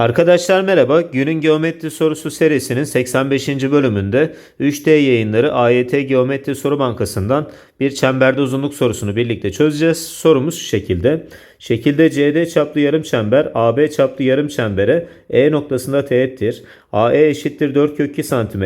Arkadaşlar merhaba. Günün geometri sorusu serisinin 85. bölümünde 3D yayınları AYT Geometri Soru Bankası'ndan bir çemberde uzunluk sorusunu birlikte çözeceğiz. Sorumuz şu şekilde. Şekilde CD çaplı yarım çember AB çaplı yarım çembere E noktasında teğettir. AE eşittir 4 kök 2 cm,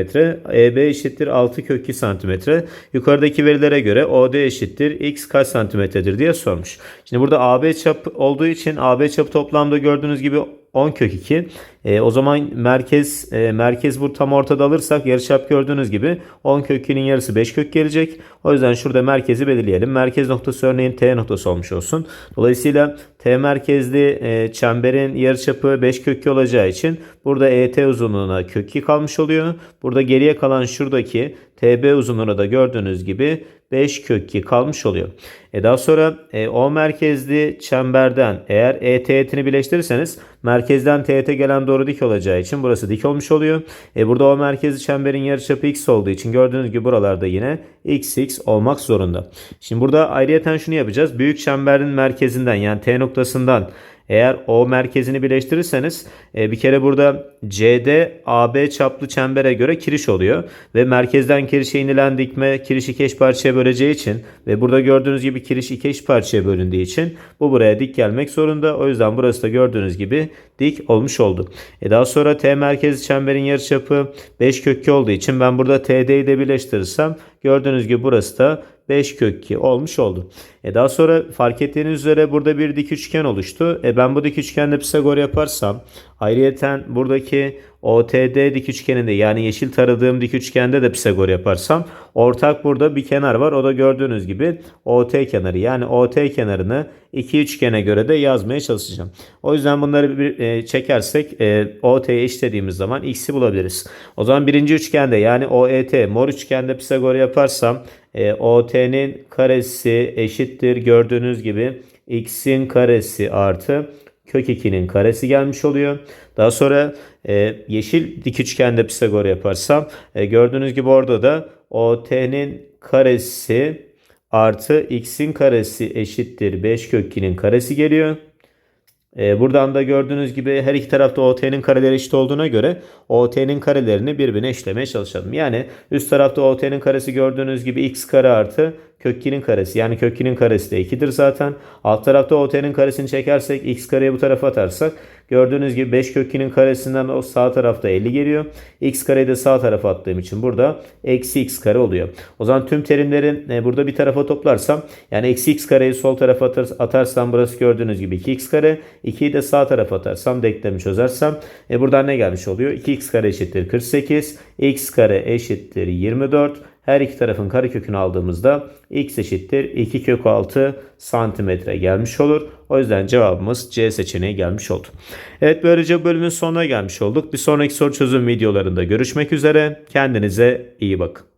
EB eşittir 6 kök 2 cm. Yukarıdaki verilere göre OD eşittir x kaç santimetredir diye sormuş. Şimdi burada AB çap olduğu için AB çapı toplamda gördüğünüz gibi 10 kök 2. E, o zaman merkez e, merkez bu tam ortada alırsak yarıçap gördüğünüz gibi 10 kök 2'nin yarısı 5 kök gelecek. O yüzden şurada merkezi belirleyelim. Merkez noktası örneğin T noktası olmuş olsun. Dolayısıyla T merkezli e, çemberin yarıçapı 5 kök 2 olacağı için burada ET uzunluğuna kök 2 kalmış oluyor. Burada geriye kalan şuradaki TB uzunluğuna da gördüğünüz gibi 5 kök 2 kalmış oluyor. E daha sonra e, O merkezli çemberden eğer E teğetini birleştirirseniz merkezden teğete gelen doğru dik olacağı için burası dik olmuş oluyor. E burada O merkezli çemberin yarıçapı x olduğu için gördüğünüz gibi buralarda yine x x olmak zorunda. Şimdi burada ayrıyeten şunu yapacağız. Büyük çemberin merkezinden yani T noktasından eğer O merkezini birleştirirseniz e, bir kere burada CD AB çaplı çembere göre kiriş oluyor. Ve merkezden kirişe inilen dikme kirişi iki eş parçaya böleceği için ve burada gördüğünüz gibi kiriş iki eş parçaya bölündüğü için bu buraya dik gelmek zorunda. O yüzden burası da gördüğünüz gibi dik olmuş oldu. E daha sonra T merkezli çemberin yarıçapı 5 kök 2 olduğu için ben burada TD'yi de birleştirirsem gördüğünüz gibi burası da 5 kök 2 olmuş oldu. E daha sonra fark ettiğiniz üzere burada bir dik üçgen oluştu. E ben bu dik üçgende Pisagor yaparsam ayrıyeten buradaki OTD dik üçgeninde yani yeşil taradığım dik üçgende de Pisagor yaparsam ortak burada bir kenar var. O da gördüğünüz gibi OT kenarı. Yani OT kenarını iki üçgene göre de yazmaya çalışacağım. O yüzden bunları bir e, çekersek e, OT'ye eşitlediğimiz zaman x'i bulabiliriz. O zaman birinci üçgende yani OET mor üçgende Pisagor yaparsam e, OT'nin karesi eşittir gördüğünüz gibi x'in karesi artı kök 2'nin karesi gelmiş oluyor. Daha sonra e, yeşil dik üçgende Pisagor yaparsam e, gördüğünüz gibi orada da OT'nin karesi artı x'in karesi eşittir 5 kök 2'nin karesi geliyor. E, buradan da gördüğünüz gibi her iki tarafta OT'nin kareleri eşit olduğuna göre OT'nin karelerini birbirine eşlemeye çalışalım. Yani üst tarafta OT'nin karesi gördüğünüz gibi x kare artı kök 2'nin karesi. Yani kök 2'nin karesi de 2'dir zaten. Alt tarafta OT'nin karesini çekersek x kareyi bu tarafa atarsak gördüğünüz gibi 5 kök 2'nin karesinden o sağ tarafta 50 geliyor. x kareyi de sağ tarafa attığım için burada eksi x kare oluyor. O zaman tüm terimlerin e, burada bir tarafa toplarsam yani eksi x kareyi sol tarafa atar, atarsam burası gördüğünüz gibi 2x kare. 2'yi de sağ tarafa atarsam denklemi çözersem e, buradan ne gelmiş oluyor? 2x kare eşittir 48. x kare eşittir 24. Her iki tarafın karekökünü aldığımızda x eşittir 2 kök 6 santimetre gelmiş olur. O yüzden cevabımız C seçeneği gelmiş oldu. Evet böylece bölümün sonuna gelmiş olduk. Bir sonraki soru çözüm videolarında görüşmek üzere. Kendinize iyi bakın.